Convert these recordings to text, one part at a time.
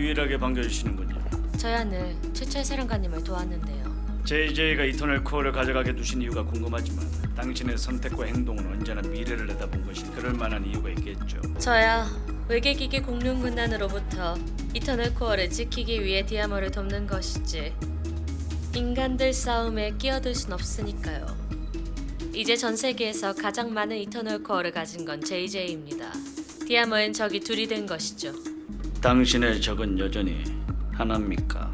유일하게 반겨주시는군요. 저야 늘 최철 사령관님을 도왔는데요. JJ가 이터널 코어를 가져가게 두신 이유가 궁금하지만 당신의 선택과 행동은 언제나 미래를 내다본 것이 그럴 만한 이유가 있겠죠. 저야 외계기계 공룡군단으로부터 이터널 코어를 지키기 위해 디아머를 돕는 것이지 인간들 싸움에 끼어들 순 없으니까요. 이제 전 세계에서 가장 많은 이터널 코어를 가진 건 JJ입니다. 디아머엔 적이 둘이 된 것이죠. 당신의 적은 여전히 하나입니까?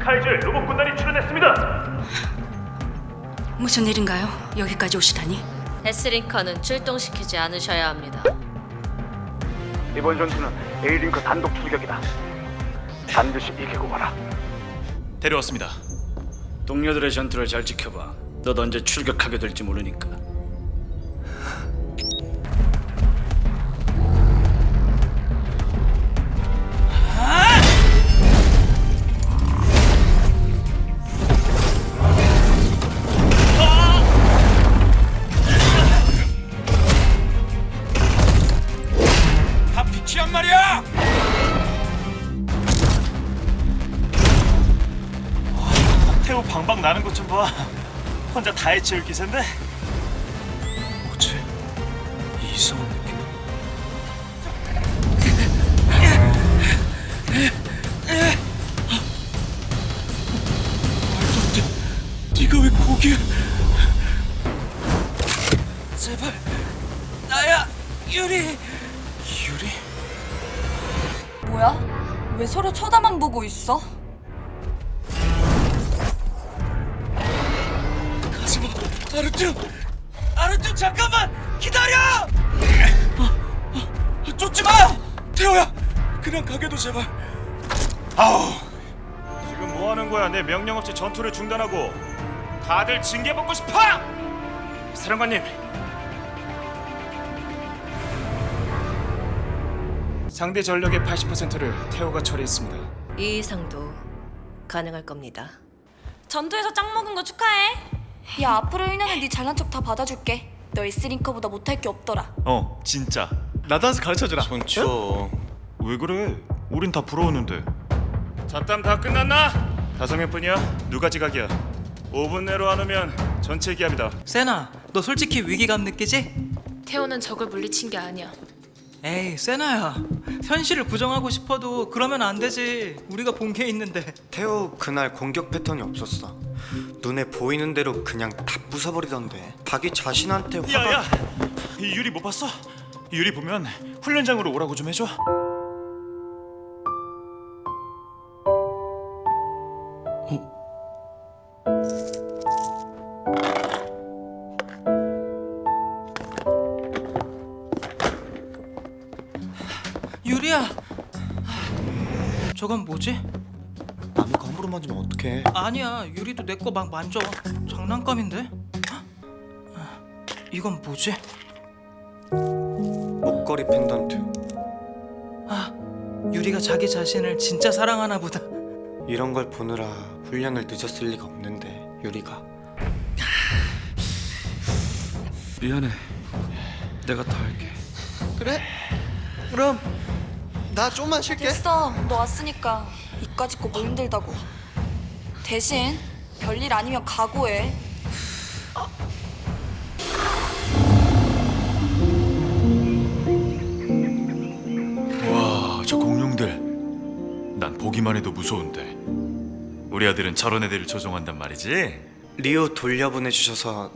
카이저의 로봇 군단이 출연했습니다. 무슨 일인가요? 여기까지 오시다니? 데스링커는 출동시키지 않으셔야 합니다. 이번 전투는 에이링크 단독 출격이다. 반드시 이기고 가라. 데려왔습니다. 동료들의 전투를 잘 지켜봐. 너 언제 출격하게 될지 모르니까. 다 비키란 말이야! 태우 방방 나는 것 좀 봐. 혼자 다 해치울 기세인데? 뭐지? 이상한 느낌. 쳐다만 보고 있어? 가지마 아르투 아르투 잠깐만! 기다려! 어, 어, 쫓지 마! 태호야 그냥 가게도 제발. 아우 지금 뭐 하는 거야? 내 명령 없이 전투를 중단하고 다들 징계 받고 싶어! 사령관님. 상대 전력의 80%를 태호가 처리했습니다 이 이상도 가능할 겁니다. 전투에서 짱 먹은 거 축하해. 야 앞으로 1년은 네 잘난 척 다 받아줄게. 너 S링커보다 못할 게 없더라. 어 진짜 나도 한수 가르쳐주라 손쳐 왜 그래 우린 다 부러웠는데 잡담 다 끝났나? 다섯 명뿐이야 누가 지각이야 5분 내로 안 오면 전체 기합이다 세나, 너 솔직히 위기감 느끼지? 태호는 적을 물리친 게 아니야. 에이, 세나야. 현실을 부정하고 싶어도 그러면 안 되지. 우리가 본 게 있는데. 태호 그날 공격 패턴이 없었어. 눈에 보이는 대로 그냥 다 부숴버리던데. 자기 자신한테 화가 야야 이 유리 못 봤어? 유리 보면 훈련장으로 오라고 좀 해줘 유 저건 뭐지? 남의 함부로 만지면 어떡해. 아니야, 유리도 내 거 막 만져. 장난감인데? 이건 뭐지? 목걸이 펜던트. 아, 유리가 자기 자신을 진짜 사랑하나 보다. 이런 걸 보느라 훈련을 늦었을 리가 없는데 유리가. 미안해. 내가 더 할게. 그래? 그럼 나 좀만 쉴게. 됐어. 너 왔으니까 이까짓 거뭐 힘들다고. 대신 별일 아니면 각오해. 와, 저 공룡들. 난 보기만 해도 무서운데. 우리 아들은 저런 애들을 조종한단 말이지. 리오 돌려보내 주셔서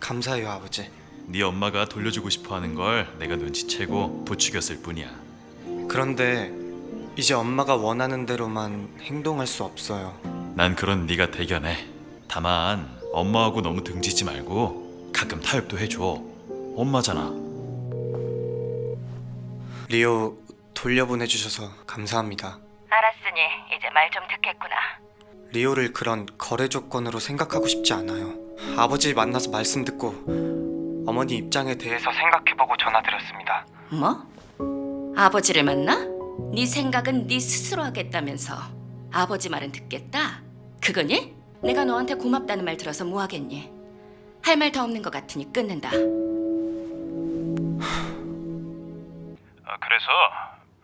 감사해요 아버지. 네 엄마가 돌려주고 싶어하는 걸 내가 눈치채고 부추겼을 뿐이야. 그런데 이제 엄마가 원하는 대로만 행동할 수 없어요. 난 그런 네가 대견해. 다만 엄마하고 너무 등지지 말고 가끔 타협도 해줘. 엄마잖아. 리오 돌려보내 주셔서 감사합니다. 알았으니 이제 말 좀 듣겠구나. 리오를 그런 거래 조건으로 생각하고 싶지 않아요. 아버지 만나서 말씀 듣고 어머니 입장에 대해서 생각해보고 전화드렸습니다. 뭐? 아버지를 만나? 네 생각은 네 스스로 하겠다면서 아버지 말은 듣겠다? 그거니? 내가 너한테 고맙다는 말 들어서 뭐 하겠니? 할 말 더 없는 것 같으니 끊는다. 그래서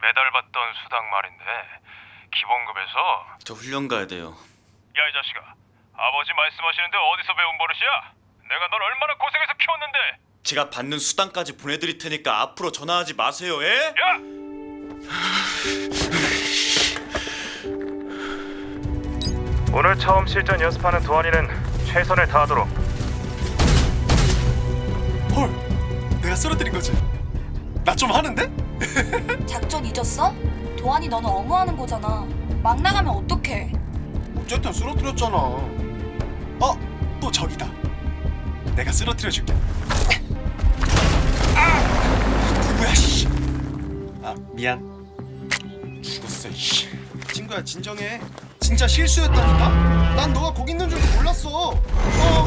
매달 받던 수당 말인데 기본급에서 저 훈련 가야 돼요. 야 이 자식아 아버지 말씀하시는데 어디서 배운 버릇이야? 내가 널 얼마나 고생해서 키웠는데 제가 받는 수당까지 보내드릴 테니까 앞으로 전화하지 마세요, 예? 야! 오늘 처음 실전 연습하는 도안이는 최선을 다하도록. 헐, 내가 쓰러뜨린 거지. 나 좀 하는데? 작전 잊었어? 도안이 너는 어무하는 거잖아. 막 나가면 어떡해? 어쨌든 쓰러뜨렸잖아. 어, 또 저기다. 내가 쓰러뜨려 줄게. 아, 씨. 아, 미안. 죽었어, 씨. 친구야, 진정해. 진짜 실수였다니까. 난 너가 거기 있는 줄도 몰랐어. 어, 어,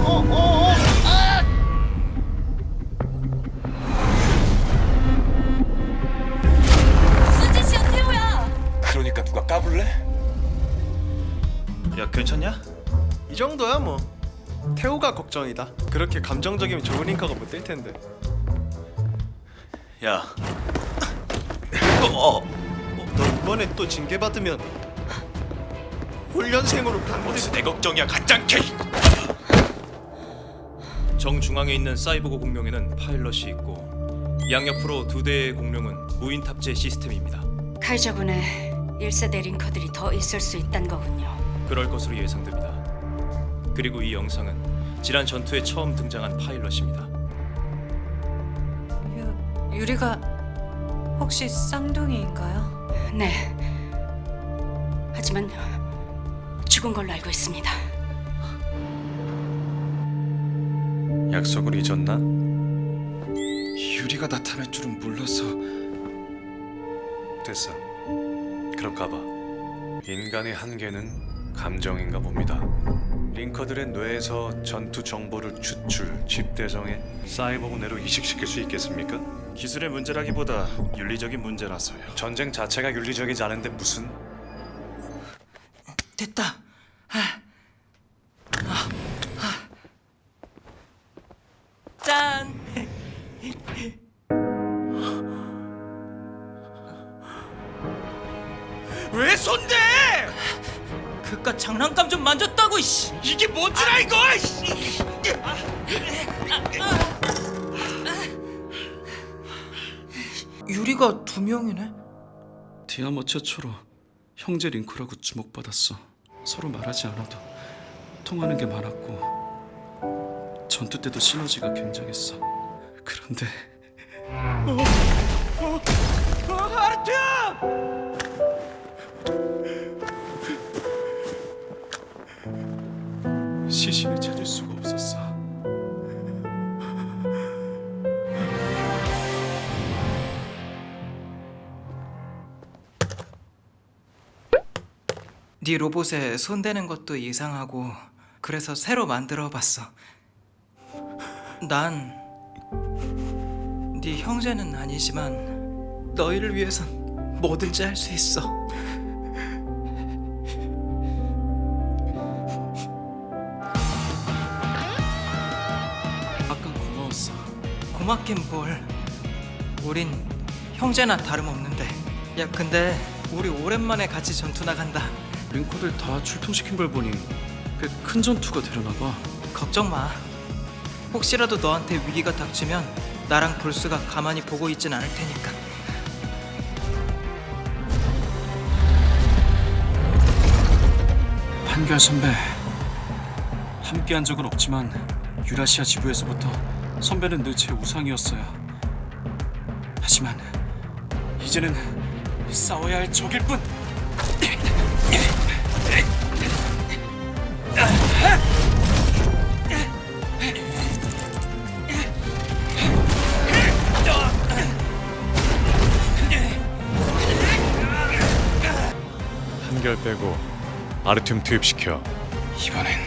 어, 어. 아! 무슨 짓이야, 태호야? 그러니까 누가 까불래? 야, 괜찮냐? 이 정도야 뭐. 태호가 걱정이다. 그렇게 감정적이면 좋은 링커가 못 될 텐데. 야. 어, 어. 너 이번에 또 징계 받으면 훈련생으로 강제 어디서 내 걱정이야, 가짱캐! 정중앙에 있는 사이보그 공룡에는 파일럿이 있고 양옆으로 두 대의 공룡은 무인 탑재 시스템입니다. 카이저군에 1세대 링커들이 더 있을 수 있다는 거군요. 그럴 것으로 예상됩니다. 그리고 이 영상은 지난 전투에 처음 등장한 파일럿입니다. 유리가 혹시 쌍둥이인가요? 네. 하지만 죽은 걸로 알고 있습니다. 약속을 잊었나? 유리가 나타날 줄은 몰라서 됐어. 그럼 가봐. 인간의 한계는 감정인가 봅니다. 링커들의 뇌에서 전투 정보를 추출, 집대성에 사이버그 내로 이식시킬 수 있겠습니까? 기술의 문제라기보다 윤리적인 문제라서요 전쟁 자체가 윤리적이지 않은데 무슨 됐다. 아. 아. 아. 짠. 왜 손대! 그깟 장난감 좀 만졌다고 씨. 이게 뭔지라 이거! 유리가 두 명이네. 디아머 최초로 형제 링크라고 주목받았어. 서로 말하지 않아도 통하는 게 많았고 전투 때도 시너지가 굉장했어. 그런데 시 네 로봇에 손대는 것도 이상하고 그래서 새로 만들어 봤어. 난 네 형제는 아니지만 너희를 위해선 뭐든지 할 수 있어. 아까 고마웠어. 고맙긴 뭘. 우린 형제나 다름없는데. 야 근데 우리 오랜만에 같이 전투 나간다. 링커들 다 출동시킨 걸 보니 꽤 큰 전투가 되려나 봐. 걱정 마. 혹시라도 너한테 위기가 닥치면 나랑 불스가 가만히 보고 있진 않을 테니까. 판결 선배 함께한 적은 없지만 유라시아 지부에서부터 선배는 늘 제 우상이었어요. 하지만 이제는 싸워야 할 적일 뿐. 한결 빼고 아르튬 투입시켜. 이번엔.